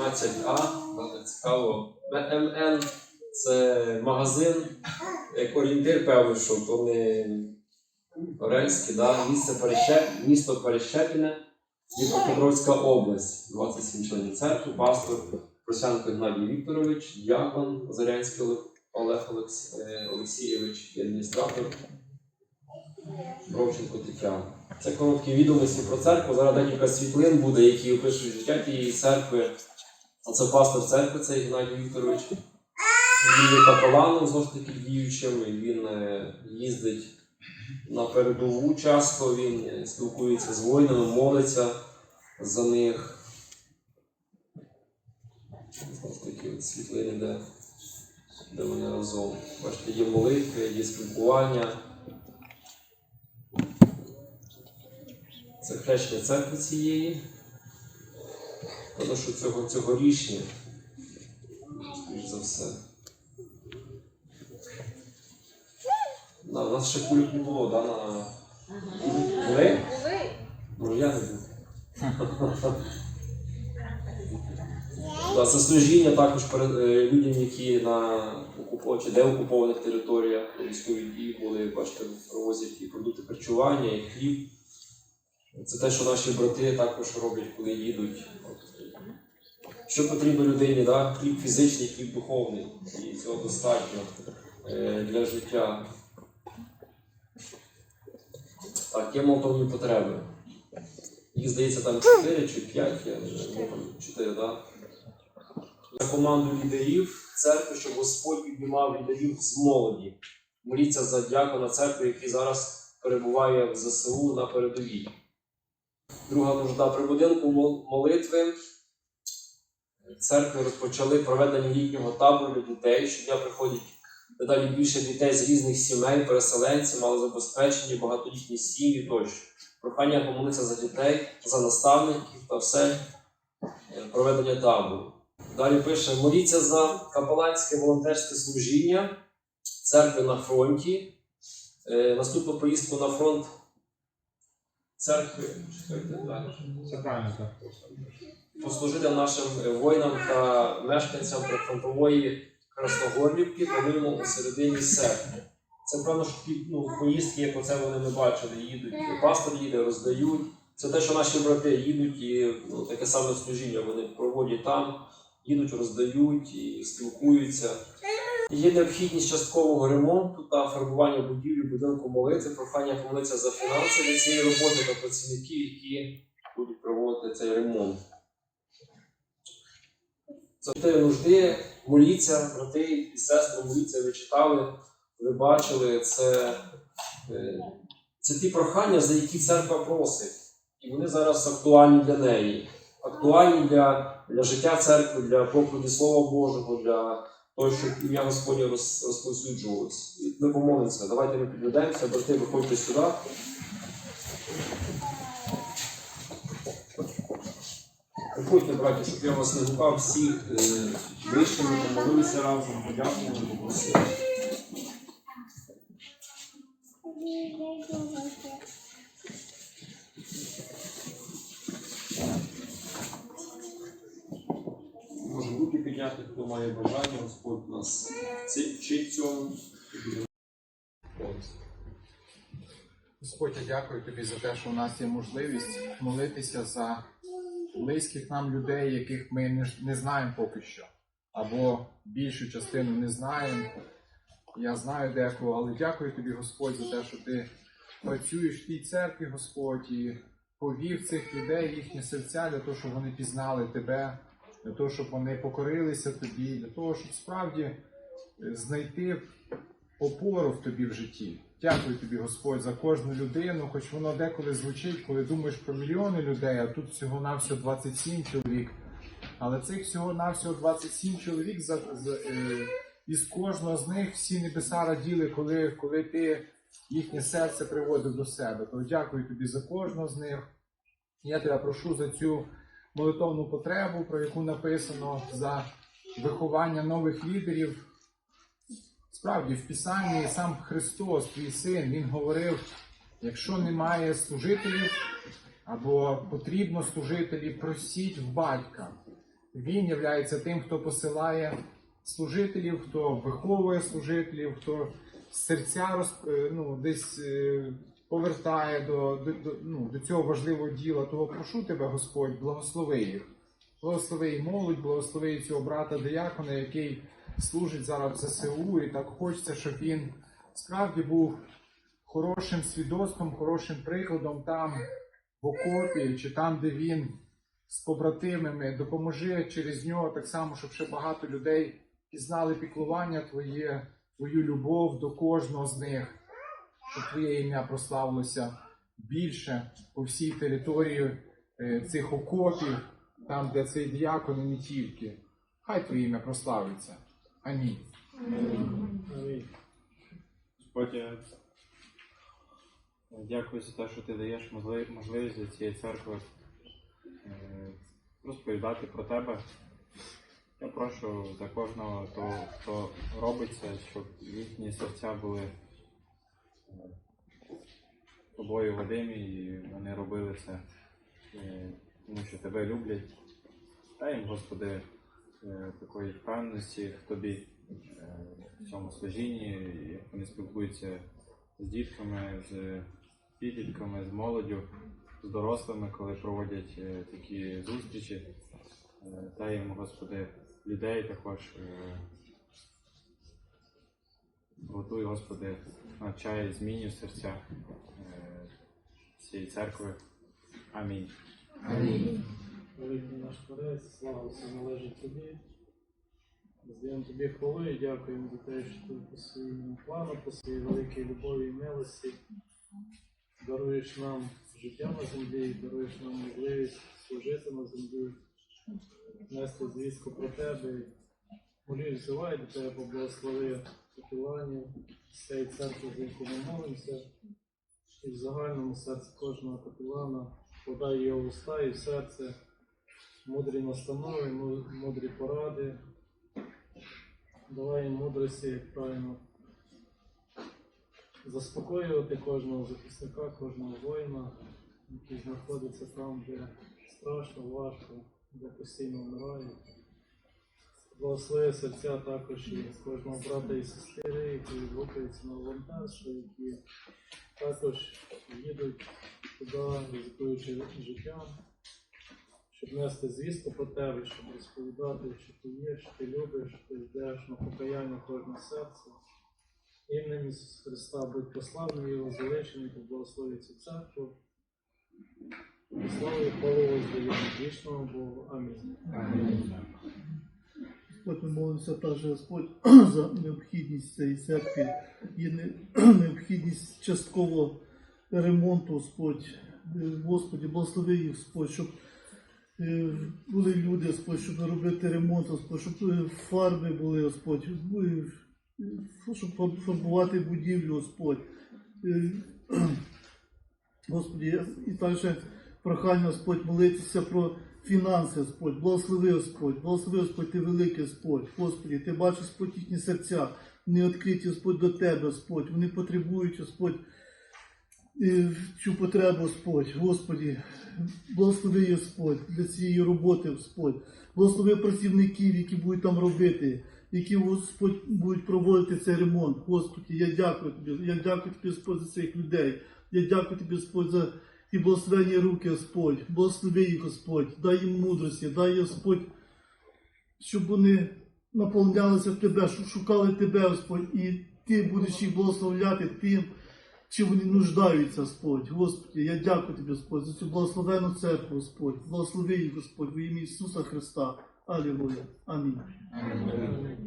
11А, да, так цікаво. МН це магазин, як орієнтир, певно, що то не Орельський, да, місце Перещеп, місто Перещепіне, Дніпропетровська область, 27 членів церкви, пастор Просянко Геннадій Вікторович, діакон Зарянський Олег- Олекс- е, Олексійович адміністратор Бровченко Тетяна. Це короткі відомості про церкву. Зараз декілька світлин буде, які опишуть життя тієї церкви. Оце пастор церкви, це Геннадій Вікторович. Він є капеланом знову ж таки діючим, він е, їздить на передову часто, він е, спілкується з воїнами, молиться за них. Ж таки от світлини, де, де вони разом. Бачите, є молитви, є спілкування. Це хрещення церкви цієї. Тому що цього, цьогорічні, скоріш за все. Да, у нас ще кульок не було, да, на... Були? Були. Ну, я не був. Да, це служіння також перед е, людям, які на окупо... чи де окупованих територіях військові дії були, бачите, провозять і продукти харчування, і хліб. Це те, що наші брати також роблять, коли їдуть. Що потрібно людині? Да? Хліб фізичний, хліб духовний. І цього достатньо е, для життя. Так, є молитовні потреби. Їх здається там 4 чи 5, я не знаю, ну, там 4, да? За команду лідерів церкви, щоб Господь піднімав лідерів з молоді. Моліться за дякона церкви, який зараз перебуває в ЗСУ на передовій. Друга нужда при будинку молитви. Церкви розпочали проведення літнього табору для дітей. Щодня приходять дедалі більше дітей з різних сімей, переселенців, малозабезпечені, багатолітні сім'ї тощо. Прохання помолитися за дітей, за наставників та все е, проведення табору. Далі пише: моліться за капеланське волонтерське служіння церкви на фронті. Е, Наступну поїздку на фронт церкви. Це правильно так. Послужити нашим е, воїнам та мешканцям прифронтової Красногорівки, плануємо у середині серпня. Це певно, що ну, поїздки, як оце вони ми бачили, їдуть. Пастор їде, роздають. Це те, що наші брати їдуть і ну, таке саме служіння вони проводять там, їдуть, роздають і спілкуються. Є необхідність часткового ремонту та фарбування будівлі будинку молитви, прохання помолитися за фінанси від цієї роботи та працівників, які будуть проводити цей ремонт. За чотири нужди моліться, брати і сестри, моліться, ви читали, ви бачили, це, е, це ті прохання, за які церква просить. І вони зараз актуальні для неї. Актуальні для, для життя церкви, для проповіді Слова Божого, для того, щоб ім'я Господнє розповсюджувалось. Ми помолимося. Давайте ми підведемося, брати, виходьте сюди. Приходьте, браті, щоб я вас не гукав всіх е, вийшли, ми помолилися разом, подякували, попросили. Може руки підняти, хто має бажання, Господь нас вчить цьому. Господь, я дякую тобі за те, що у нас є можливість молитися за близьких нам людей, яких ми не, не знаємо поки що, або більшу частину не знаємо. Я знаю декого, але дякую тобі, Господь, за те, що ти працюєш в тій церкві, Господь, і повів цих людей, їхні серця, для того, щоб вони пізнали тебе, для того, щоб вони покорилися тобі, для того, щоб справді е, знайти опору в тобі в житті. Дякую тобі, Господь, за кожну людину, хоч воно деколи звучить, коли думаєш про мільйони людей, а тут всього-навсього 27 чоловік. Але цих всього-навсього 27 чоловік за, за, е, із кожного з них всі небеса раділи, коли, коли ти їхнє серце приводив до себе. То дякую тобі за кожного з них. Я тебе прошу за цю молитовну потребу, про яку написано за виховання нових лідерів. Справді, в Писанні сам Христос, твій син, він говорив: якщо немає служителів або потрібно служителів, просіть в батька. Він є тим, хто посилає служителів, хто виховує служителів, хто серця е, ну, десь е, повертає до, до, до, ну, до цього важливого діла. Того прошу тебе, Господь, благослови їх. Благослови і молодь, благослови і цього брата диякона, який служить зараз в ЗСУ, і так хочеться, щоб він справді був хорошим свідоцтвом, хорошим прикладом там, в окопі, чи там, де він з побратимами, допоможи через нього так само, щоб ще багато людей пізнали піклування Твоє, Твою любов до кожного з них, щоб Твоє ім'я прославилося більше по всій території е, цих окопів, там, де цей діякон і не тільки. Хай Твоє ім'я прославиться. Амінь. Господь, я дякую за те, що ти даєш можливість для цієї церкви е, розповідати про тебе. Я прошу за кожного того, хто робить це, щоб їхні серця були е, тобою Вадимі, і вони робили це, е, тому що тебе люблять. Дай їм, Господи, такої впевненості в тобі е, в цьому служінні, як вони спілкуються з дітками, з підлітками, з молоддю, з дорослими, коли проводять е, такі зустрічі. Е, Дай їм, Господи, людей також. е, Готуй, Господи, навчай, змінюй серця е, цієї церкви. Амінь. Великий наш Творець, слава все належить тобі. Здаємо тобі хвали і дякуємо за те, що ти по своєму плану, по своїй великій любові і милості даруєш нам життя на землі, даруєш нам можливість служити на землі, нести звістку про тебе. Молюсь, взивай до тебе, поблагослови капіланів, цієї церкви, за яку ми молимося, і в загальному серці кожного капілана подай його уста і серце мудрі настанови, мудрі поради. Давай їм мудрості, як правильно заспокоювати кожного захисника, кожного воїна, який знаходиться там, де страшно, важко, де постійно вмирають. Благослови серця також і кожного брата і сестри, які відгукуються на волонтерство, які також їдуть туди, ризикуючи життям, щоб нести звістку про тебе, щоб розповідати, що ти є, що ти любиш, що ти йдеш на покаяння кожне серце. Іменем Ісуса Христа будь прославлений і возвеличений, та благословить цю церкву. І славу і хвалу вічному Богу. Амінь. Господь, ми молимося також, Господь, за необхідність цієї церкви. Є не- необхідність частково ремонту, Господь. Господі, благослови їх, Господь, щоб були люди, Господь, щоб робити ремонт, Господь, щоб е, фарби були, Господь, е, е, щоб фар- фарбувати будівлю, Господь. Е, Господі, і також прохання, Господь, молитися про фінанси, Господь, благослови, Господь, благослови, Господь, ти великий, Господь, Господі, ти бачиш, Господь, їхні серця, вони відкриті, Господь, до Тебе, Господь, вони потребують, Господь, е, цю потребу, Господь, Господі, благослови, Господь, для цієї роботи, Господь, благослови працівників, які будуть там робити, які, Господь, будуть проводити цей ремонт, Господі, я дякую Тобі, я дякую Тобі, Господь, за цих людей, я дякую Тобі, Господь, за і благословені руки, Господь, благослови їх, Господь, дай їм мудрості, дай Господь, щоб вони наповнялися Тебе, щоб шукали Тебе, Господь, і Ти будеш їх благословляти тим, чим вони нуждаються, Господь. Господи, я дякую Тобі, Господь, за цю благословену церкву, Господь. Благослови їх, Господь, в ім'я Ісуса Христа. Алілуя. Амінь. Амінь.